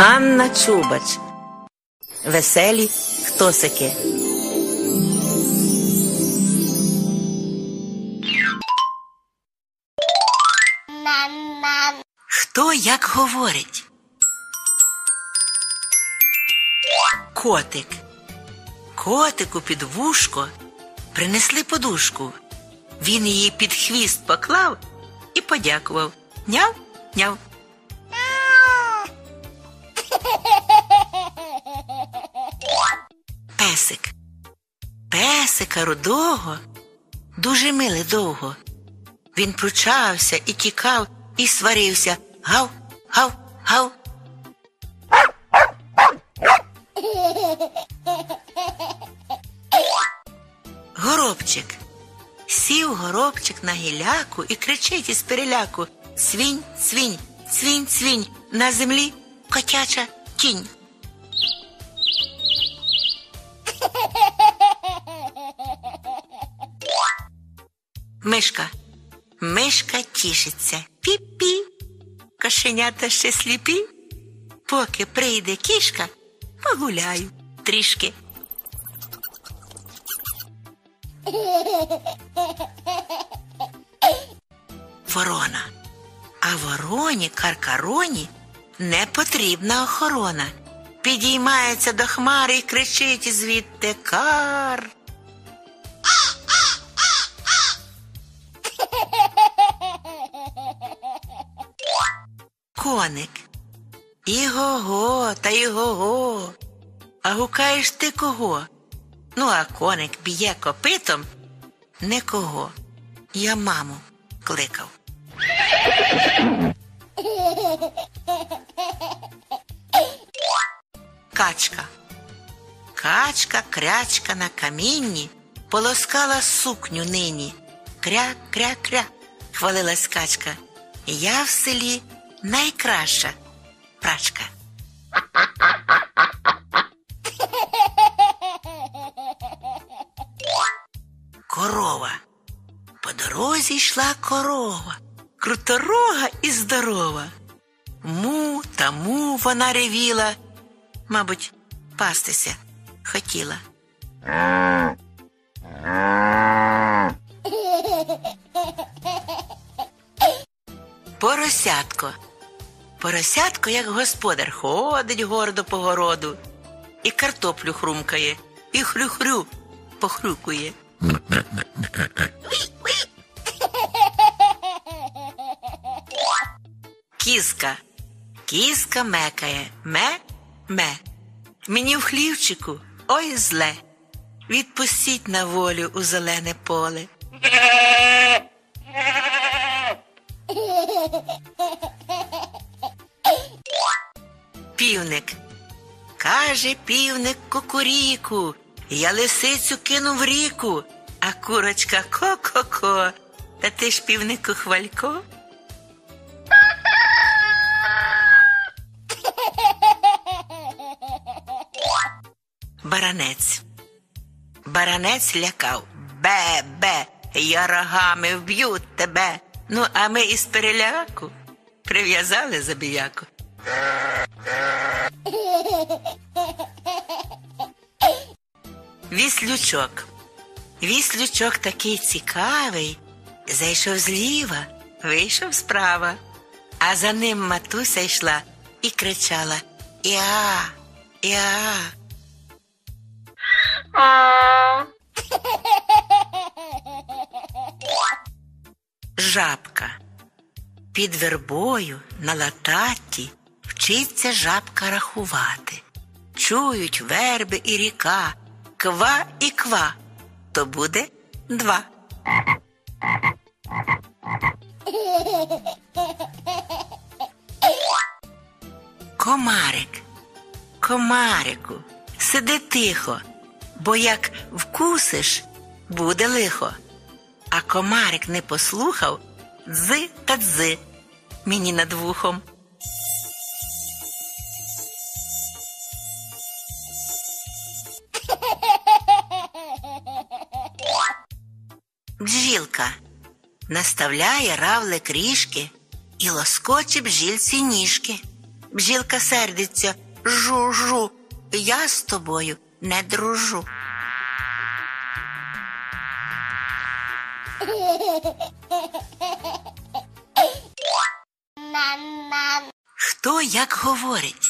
Ганна Чубач. Веселі хтосики. Хто як говорить? Котик. Котику під вушко принесли подушку. Він її під хвіст поклав і подякував. Няв, няв. Песик. Песика рудого дуже милий довго. Він пручався і тікав, і сварився. Гав, гав, гав. Горобчик. Сів горобчик на гіляку і кричить із переляку Свінь, свінь, свінь, свінь, на землі котяча тінь. Мишка. Мишка тішиться. Пі-пі. Кошенята ще сліпі. Поки прийде кішка, погуляю трішки. Ворона. А вороні каркароні не потрібна охорона. Підіймається до хмари і кричить звідти кар. Коник. Іго-го, та іго-го. А гукаєш ти кого? Ну, а коник б'є копитом не кого. Я маму кликав. Качка. Качка, крячка на камінні полоскала сукню нині. Кря, кря, кря, хвалилась качка. Я в селі найкраща прачка. Корова. По дорозі йшла корова, круторога і здорова. Му та му вона ревіла, мабуть, пастися хотіла. Поросятко. Поросятко, як господар, ходить гордо по городу, і картоплю хрумкає, і хрю-хрю похрюкує. Кіска. Кіска мекає. Ме, ме. Мені в хлівчику ой зле. Відпустіть на волю у зелене поле. Півник. Каже півник кукуріку. Я лисицю кинув в ріку, а курочка ко-ко-ко. Та ти ж півнику хвалько. Баранець. Баранець лякав. Бе-бе, я рогами вб'ю тебе. Ну, а ми із переляку прив'язали забіяку. Віслючок. Віслючок такий цікавий. Зайшов зліва, вийшов справа, а за ним матуся йшла і кричала Іа, іа. Жабка. Під вербою на лататі вчиться жабка рахувати. Чують верби і ріка, ква і ква, то буде два. Комарик, комарику, сиди тихо, бо як вкусиш, буде лихо. А комарик не послухав дзи та дзи мені над вухом. Бджілка наставляє равлик ріжки і лоскоче бжільці ніжки. Бжілка сердиться. Жу-жу. Я з тобою не дружу. Хто як говорить?